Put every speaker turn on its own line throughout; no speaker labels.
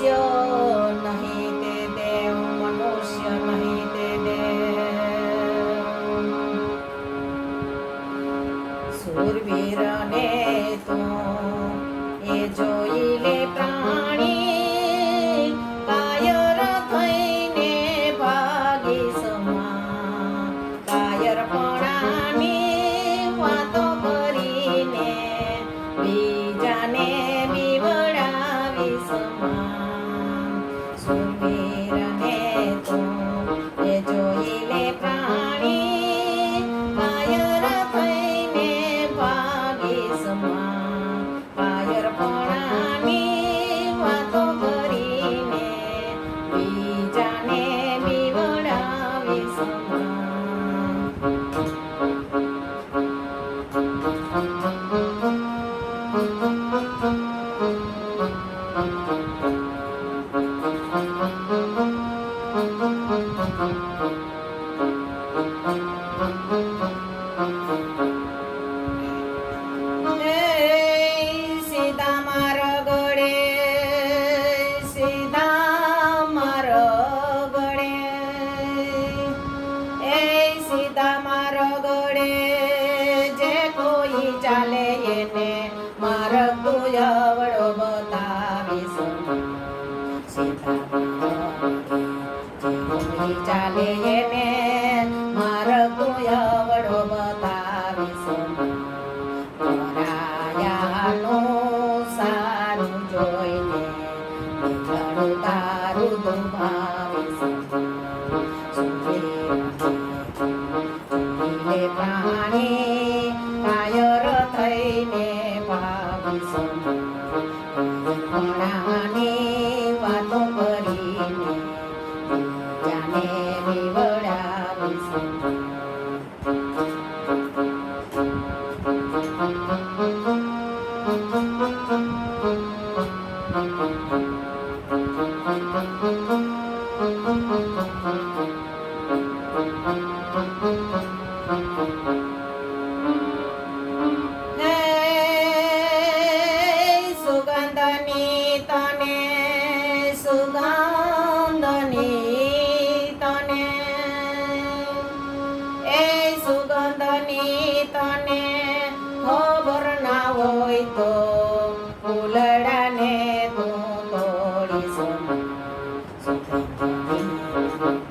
Dios. 소비를 해도 ডালে এনে Thank you.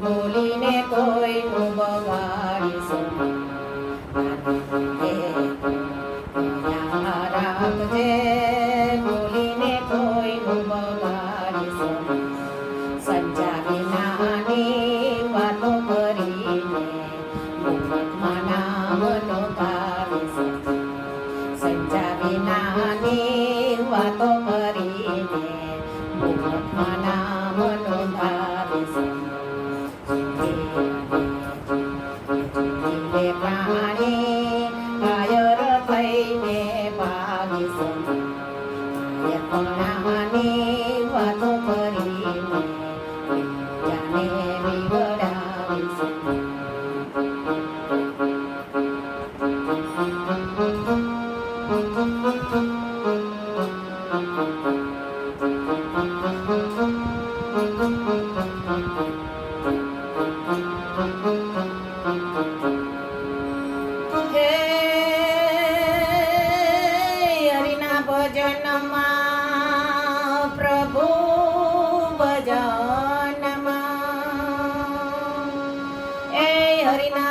બોલીને કોઈ ઉભવાડી સકે રામ જય Thank you.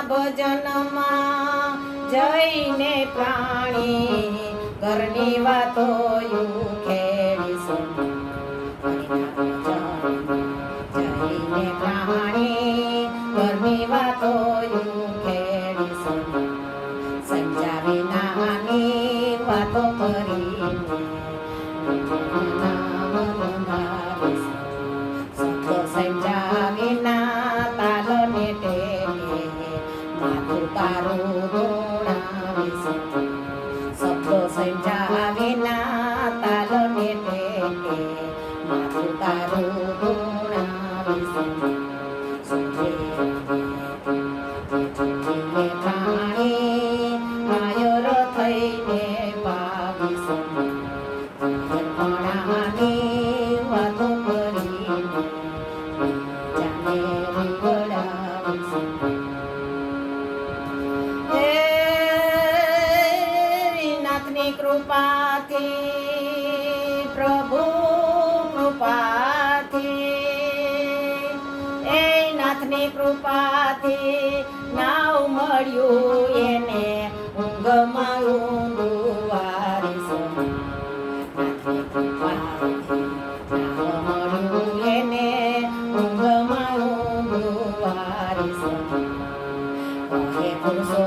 ભજનમાં જઈને પ્રાણી ઘરની વાતો ખેડીશું જઈને પ્રાણી પરની વાતો કરી સંજાવી ના તાલો તે માથું તારું કૃપાથી પ્રભુ કૃપાથી એ નાથની કૃપાથી નાવ મળ્યું એને ઊંઘમાં ઊંઘમાં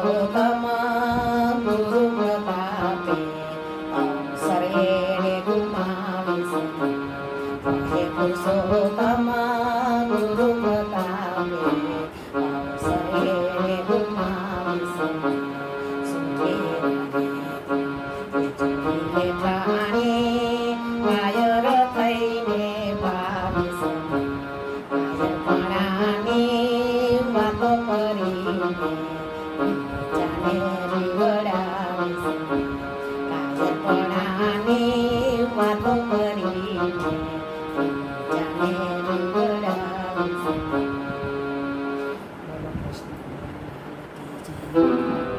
ઊંઘ Sambal